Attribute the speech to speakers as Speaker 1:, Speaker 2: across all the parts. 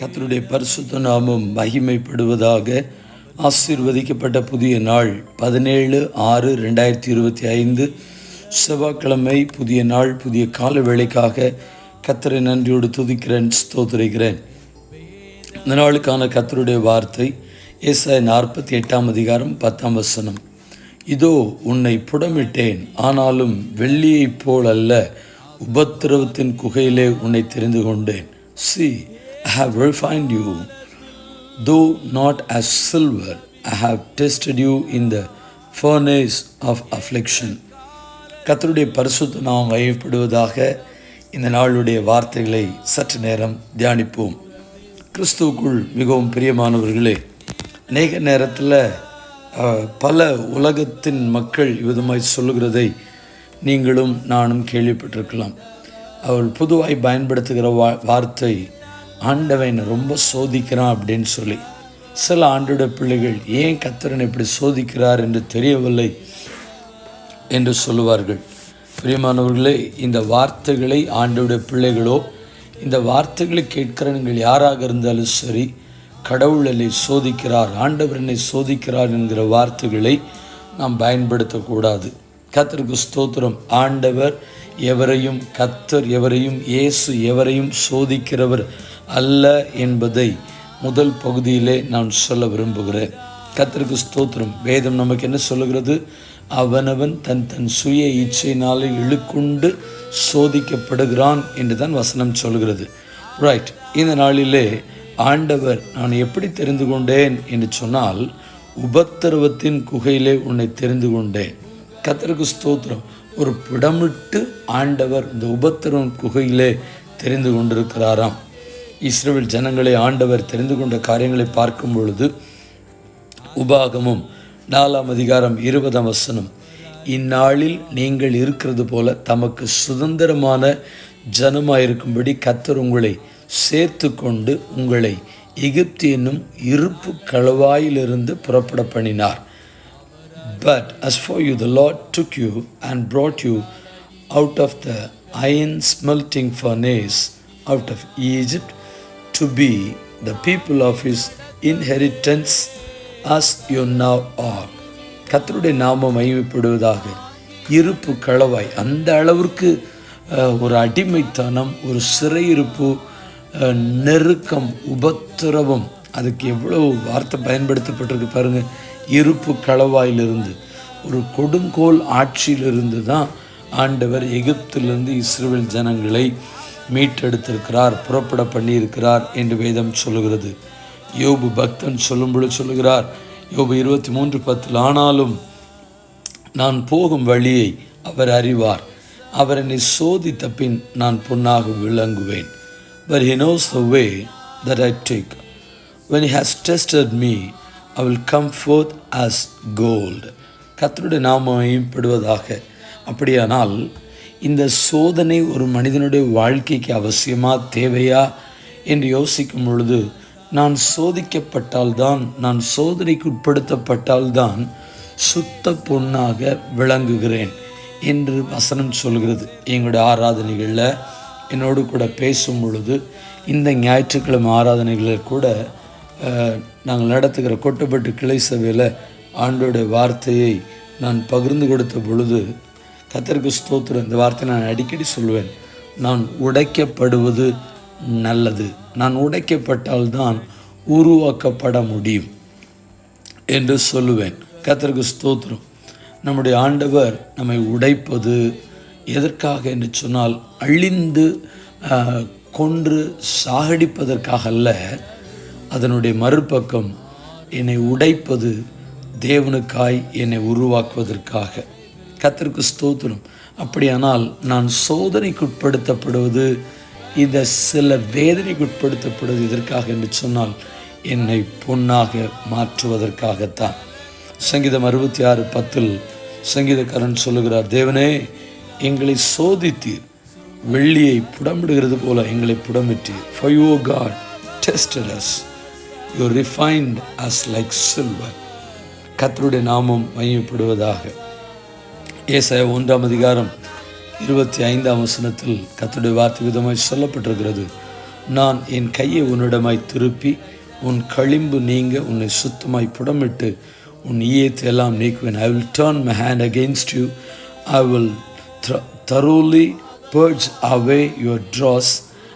Speaker 1: கத்தருடைய பரிசுத்த நாமம் மகிமைப்படுவதாக ஆசீர்வதிக்கப்பட்ட புதிய நாள் பதினேழு ஆறு ரெண்டாயிரத்தி இருபத்தி ஐந்து. செவ்வாய்க்கிழமை புதிய நாள் புதிய கால வேலைக்காக கத்தரை நன்றியோடு துதிக்கிறேன் ஸ்தோத்திரிக்கிறேன். இந்த நாளுக்கான கத்தருடைய வார்த்தை ஏசாய நாற்பத்தி எட்டாம் அதிகாரம் பத்தாம் வசனம். இதோ உன்னை புடமிட்டேன் ஆனாலும் வெள்ளியைப் போல் அல்ல உபத்திரவத்தின் குகையிலே உன்னை தெரிந்து கொண்டேன். See I have refined you though not as silver. I have tested you in the furnace of affliction. கத்தருடைய பரிசுத்த நாம் வகைப்படுவதாக இந்த நாளுடைய வார்த்தைகளை சற்று நேரம் தியானிப்போம். கிறிஸ்துவுக்குள் மிகவும் பிரியமானவர்களே அநேக நேரத்தில் பல உலகத்தின் மக்கள் விதமாய் சொல்லுகிறதை நீங்களும் நானும் கேள்விப்பட்டிருக்கலாம். அவள் பொதுவாய் பயன்படுத்துகிற வா வார்த்தை ஆண்டவன் ரொம்ப சோதிக்கிறான் அப்படின்னு சொல்லி சில ஆண்டோட பிள்ளைகள் ஏன் கத்தரன் இப்படி சோதிக்கிறார் என்று தெரியவில்லை என்று சொல்லுவார்கள். பிரியமானவர்களே இந்த வார்த்தைகளை ஆண்டோட பிள்ளைகளோ இந்த வார்த்தைகளை கேட்கிற நீங்கள் யாராக இருந்தாலும் சரி கடவுள் என்னை சோதிக்கிறார் ஆண்டவர் என்னை சோதிக்கிறார் என்கிற வார்த்தைகளை நாம் பயன்படுத்தக்கூடாது. கத்தருக்கு ஸ்தோத்திரம். ஆண்டவர் எவரையும் கத்தர் எவரையும் இயேசு எவரையும் சோதிக்கிறவர் அல்ல என்பதை முதல் பகுதியிலே நான் சொல்ல விரும்புகிறேன். கத்தருக்கு ஸ்தோத்திரம். வேதம் நமக்கு என்ன சொல்லுகிறது? அவனவன் தன் தன் சுய இச்சையினாலே இழுக்குண்டு சோதிக்கப்படுகிறான் என்று தான் வசனம் சொல்கிறது ரைட் இந்த நாளிலே ஆண்டவர் நான் எப்படி தெரிந்து கொண்டேன் என்று சொன்னால் உபத்திரவத்தின் குகையிலே உன்னை தெரிந்து கொண்டேன். கத்தருக்கு ஸ்தோத்திரம். ஒரு பிடமிட்டு ஆண்டவர் இந்த உபத்திரவம் குகையிலே தெரிந்து கொண்டிருக்கிறாராம். இஸ்ரேல் ஜனங்களை ஆண்டவர் தெரிந்து கொண்ட காரியங்களை பார்க்கும் பொழுது உபாகமும் நாலாம் அதிகாரம் இருபதாம் வசனம் இந்நாளில் நீங்கள் இருக்கிறது போல தமக்கு சுதந்திரமான ஜனமாயிருக்கும்படி கத்தர் உங்களை சேர்த்து கொண்டு உங்களை எகிப்து என்னும் இருப்பு களவாயிலிருந்து புறப்பட பண்ணினார். But as for you the Lord took you and brought you out of the iron smelting furnace out of Egypt to be the people of his inheritance, as you now are. கத்தருடைய நாமம் மகிமைப்படுவதாக. இருப்பு களவாய். அந்த அளவிற்கு ஒரு அடிமைத்தனம் ஒரு சிறையிருப்பு அஹ், நெருக்கம் உபத்திரவம் அதுக்கு எவ்வளோ வார்த்தை பயன்படுத்தப்பட்டிருக்கு பாருங்க. இருப்பு களவாயிலிருந்து ஒரு கொடுங்கோல் ஆட்சியிலிருந்து தான் ஆண்டவர் எகிப்திலிருந்து இஸ்ரேல் ஜனங்களை மீட்டெடுத்திருக்கிறார் புறப்பட பண்ணியிருக்கிறார் என்று வேதம் சொல்லுகிறது. யோபு பக்தன் சொல்லும்பொழுது சொல்லுகிறார். யோபு இருபத்தி மூன்று பத்தில் ஆனாலும் நான் போகும் வழியை அவர் அறிவார். அவர் என்னை சோதித்த பின் நான் பொன்னாக விளங்குவேன். But he knows the way that I take when he has tested me I will come forth as gold கத்தருடைய நாமம் மகிமைப்படுவதாக அப்படியானால் இந்த சோதனை ஒரு மனிதனுடைய வாழ்க்கைக்கு அவசியமா தேவையா என்று யோசிக்கும் பொழுது நான் சோதிக்கப்பட்டால்தான் நான் சோதனைக்கு உட்படுத்தப்பட்டால்தான் சுத்த பொண்ணாக விளங்குகிறேன் என்று வசனம் சொல்கிறது. எங்களுடைய ஆராதனைகளில் என்னோடு கூட பேசும் பொழுது இந்த ஞாயிற்றுக்கிழமை ஆராதனைகளில் கூட நாங்கள் நடத்துகிற கொட்டப்பட்டு கிளை சபையில் ஆண்டோடைய வார்த்தையை நான் பகிர்ந்து கொடுத்த பொழுது கத்தருக்கு ஸ்தோத்திரம். இந்த வார்த்தை நான் அடிக்கடி சொல்லுவேன். நான் உடைக்கப்படுவது நல்லது. நான் உடைக்கப்பட்டால்தான் உருவாக்கப்பட முடியும் என்று சொல்லுவேன். கத்தருக்கு ஸ்தோத்திரம். நம்முடைய ஆண்டவர் நம்மை உடைப்பது எதற்காக என்று சொன்னால் அழிந்து கொன்று சாகடிப்பதற்காக அல்ல. அதனுடைய மறுபக்கம் என்னை உடைப்பது தேவனுக்காய் என்னை உருவாக்குவதற்காக. கத்தருக்கு ஸ்தோத்திரம். அப்படியானால் நான் சோதனைக்குட்படுத்தப்படுவது இந்த சில வேதனைக்குட்படுத்தப்படுவது இதற்காக என்று சொன்னால் என்னை பொன்னாக மாற்றுவதற்காகத்தான். சங்கீதம் அறுபத்தி ஆறு பத்தில் சங்கீதக்காரன் சொல்லுகிறார் தேவனே எங்களை சோதித்தீர். வெள்ளியை புடமிடுகிறது போல எங்களை புடமிட்டீர். For your God tested as you refined us like நாமம் மையப்படுவதாக ஏசாய ஒன்றாம் அதிகாரம் இருபத்தி ஐந்தாம் வசனத்தில் கத்துடைய வார்த்தை விதமாய் சொல்லப்பட்டிருக்கிறது. நான் என் கையை உன்னிடமாய் திருப்பி உன் களிம்பு நீங்க உன்னை சுத்தமாய் புடமிட்டு உன் ஈயத்தை எல்லாம் நீக்குவேன். I will turn my hand against you I will thoroughly purge away your dross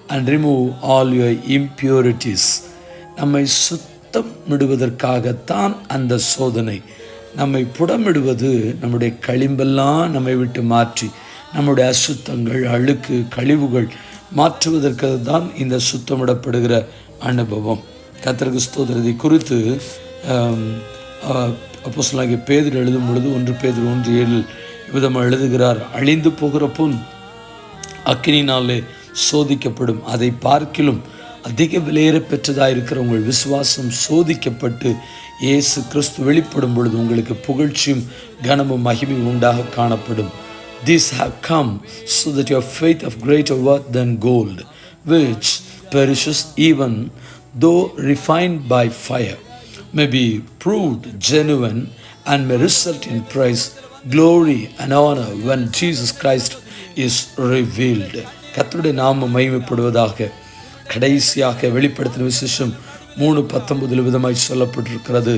Speaker 1: and remove all your impurities நம்மை சுத்தம் விடுவதற்காகத்தான் அந்த சோதனை. நம்மை புடமிடுவது நம்முடைய களிம்பெல்லாம் நம்மை விட்டு மாற்றி நம்முடைய அசுத்தங்கள் அழுக்கு கழிவுகள் மாற்றுவதற்கு தான் இந்த சுத்தமிடப்படுகிற அனுபவம். கத்திரகு ஸ்தோத்திரத்தை குறித்து அப்போ சொல்லாங்க பேதர் எழுதும் பொழுது ஒன்று பேதர் ஒன்று ஏழில் விதமாக எழுதுகிறார். அழிந்து போகிற பொன் அக்கினினாலே சோதிக்கப்படும். அதை பார்க்கிலும் அதிக விலையேற பெற்றதாக இருக்கிற உங்கள் விசுவாசம் சோதிக்கப்பட்டு இயேசு கிறிஸ்து வெளிப்படும் பொழுது உங்களுக்கு புகழ்ச்சியும் கனமும் மகிமையும் உண்டாக காணப்படும் this have come so that your faith of great worth than gold which perishes even though refined by fire may be proved genuine and may result in praise glory and honour when Jesus Christ is revealed கத்தருடைய நாம மகிமைப்படுவதாக கடைசியாக வெளிப்படுத்தின விசேஷம் மூணு பத்தொன்பதில் விதமாய் சொல்லப்பட்டிருக்கிறது.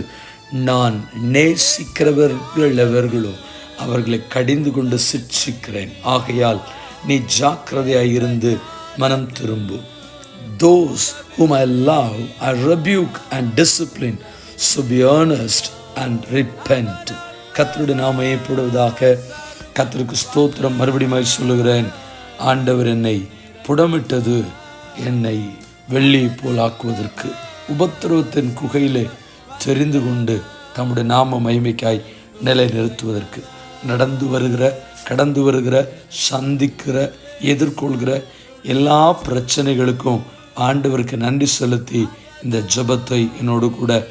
Speaker 1: நான் நேசிக்கிறவர்கள் எவர்களோ அவர்களை கடிந்து கொண்டு சிக்ஷிக்கிறேன் ஆகையால் நீ ஜாக்கிரதையாக இருந்து மனம் திரும்பு. Those whom I love I rebuke and discipline so be earnest and repent கத்தருடைய நாம ஏற்படுவதாக கத்தருக்கு ஸ்தோத்திரம் மறுபடியும் சொல்லுகிறேன். ஆண்டவர் என்னை புடமிட்டது என்னை வெள்ளி போல் ஆக்குவதற்கு உபத்திரவத்தின் குகையிலே தெரிந்து கொண்டு தம்முடைய நாம மகிமைக்காய் நிலை நிறுத்துவதற்கு நடந்து வருகிற கடந்து வருகிற சந்திக்கிற எதிர்கொள்கிற எல்லா பிரச்சனைகளுக்கும் ஆண்டவருக்கு நன்றி செலுத்தி இந்த ஜெபத்தை என்னோடு கூட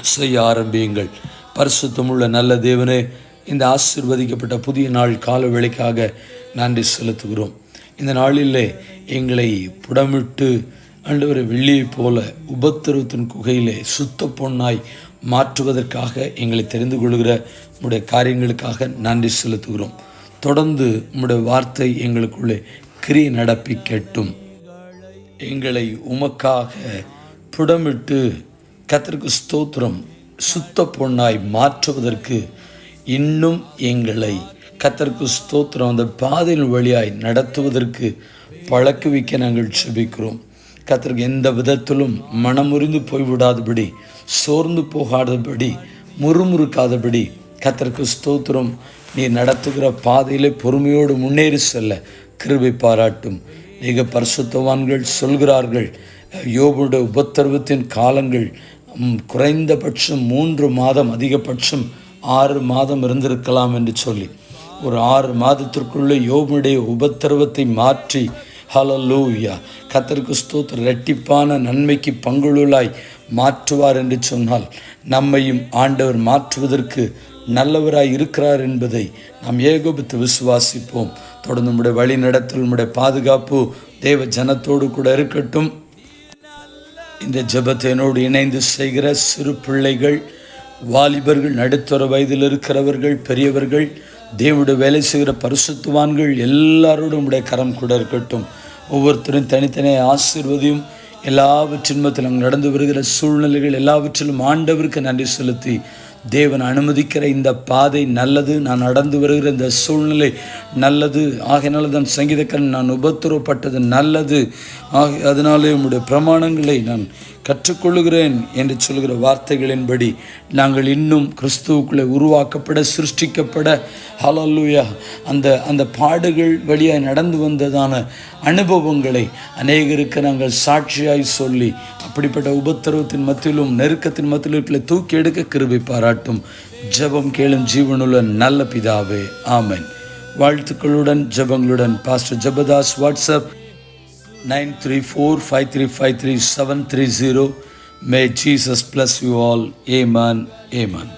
Speaker 1: செய்ய ஆரம்பியுங்கள். பரிசுத்தமுள்ள நல்ல தேவனே இந்த ஆசிர்வதிக்கப்பட்ட புதிய நாள் கால வேலைக்காக நன்றி செலுத்துகிறோம். இந்த நாளிலே எங்களை புடமிட்டு ஆண்டவரை வெள்ளியைப் போல உபத்திரவத்தின் குகையிலே சுத்த பொன்னாய் மாற்றுவதற்காக எங்களை தெரிந்து கொள்கிற உடைய காரியங்களுக்காக நன்றி செலுத்துகிறோம். தொடர்ந்து உம்முடைய வார்த்தை எங்களுக்குள்ளே கிரி நடப்பி கேட்டும். எங்களை உமக்காக புடமிட்டு கத்திற்கு ஸ்தோத்திரம் சுத்த பொன்னாய் மாற்றுவதற்கு இன்னும் எங்களை கத்தருக்கு ஸ்தோத்திரம் அந்த பாதையின் வழியாய் நடத்துவதற்கு பழக்குவிக்க நாங்கள் செபிக்கிறோம். கத்தருக்கு எந்த விதத்திலும் மனமுறிந்து போய்விடாதபடி சோர்ந்து போகாதபடி முறுமுறுக்காதபடி கத்தருக்கு ஸ்தோத்திரம். நீ நடத்துகிற பாதையிலே பொறுமையோடு முன்னேறி செல்ல கிருபை பாராட்டும். மிக பரிசுத்தவான்கள் சொல்கிறார்கள் யோபுடைய உபத்தர்வத்தின் காலங்கள் குறைந்தபட்சம் மூன்று மாதம் அதிகபட்சம் ஆறு மாதம் இருந்திருக்கலாம் என்று சொல்லி ஒரு ஆறு மாதத்திற்குள்ளே யோபுடைய உபத்திரவத்தை மாற்றி ஹலலூயா கத்தருக்கு ஸ்தோத்திர ரெட்டிப்பான நன்மைக்கு பங்குள்ளாய் மாற்றுவார் என்று சொன்னால் நம்மையும் ஆண்டவர் மாற்றுவதற்கு நல்லவராய் இருக்கிறார் என்பதை நாம் ஏகோபித்து விசுவாசிப்போம். தொடர்ந்து நம்முடைய வழி நடத்தல் நம்முடைய பாதுகாப்பு தேவ ஜனத்தோடு கூட இருக்கட்டும். இந்த ஜபத்தினோடு இணைந்து செய்கிற சிறு பிள்ளைகள் வாலிபர்கள் நடுத்தர வயதில் இருக்கிறவர்கள் பெரியவர்கள் தேவனுடைய வேலை செய்கிற பரிசுத்துவான்கள் எல்லாரோடும் உடைய கரம் கூட இருக்கட்டும். ஒவ்வொருத்தரும் தனித்தனியாக ஆசீர்வதியும் எல்லாவற்றின்மத்திலும் நடந்து வருகிற சூழ்நிலைகள் எல்லாவற்றிலும் ஆண்டவருக்கு நன்றி செலுத்தி தேவன் அனுமதிக்கிற இந்த பாதை நல்லது. நான் நடந்து வருகிற இந்த சூழ்நிலை நல்லது. ஆகையினால தான் சங்கீதக்கன் நான் உபத்திரப்பட்டது நல்லது. ஆக அதனாலே உங்களுடைய பிரமாணங்களை நான் கற்றுக்கொள்ளுகிறேன் என்று சொல்கிற வார்த்தைகளின்படி நாங்கள் இன்னும் கிறிஸ்துவுக்குள்ளே உருவாக்கப்பட சிருஷ்டிக்கப்பட ஹலல்லூயா அந்த அந்த பாடுகள் வழியாய் நடந்து வந்ததான அனுபவங்களை அநேகருக்கு நாங்கள் சாட்சியாய் சொல்லி அப்படிப்பட்ட உபத்திரவத்தின் மத்தியிலும் நெருக்கத்தின் மத்தியிலும் தூக்கி எடுக்க கிருபை பாராட்டும். ஜெபம் கேளும் ஜீவனுள்ள நல்ல பிதாவே ஆமன். வாழ்த்துக்களுடன் ஜெபங்களுடன் pastor Jabadas WhatsApp nine three four five three five three seven three zero may Jesus bless you all amen amen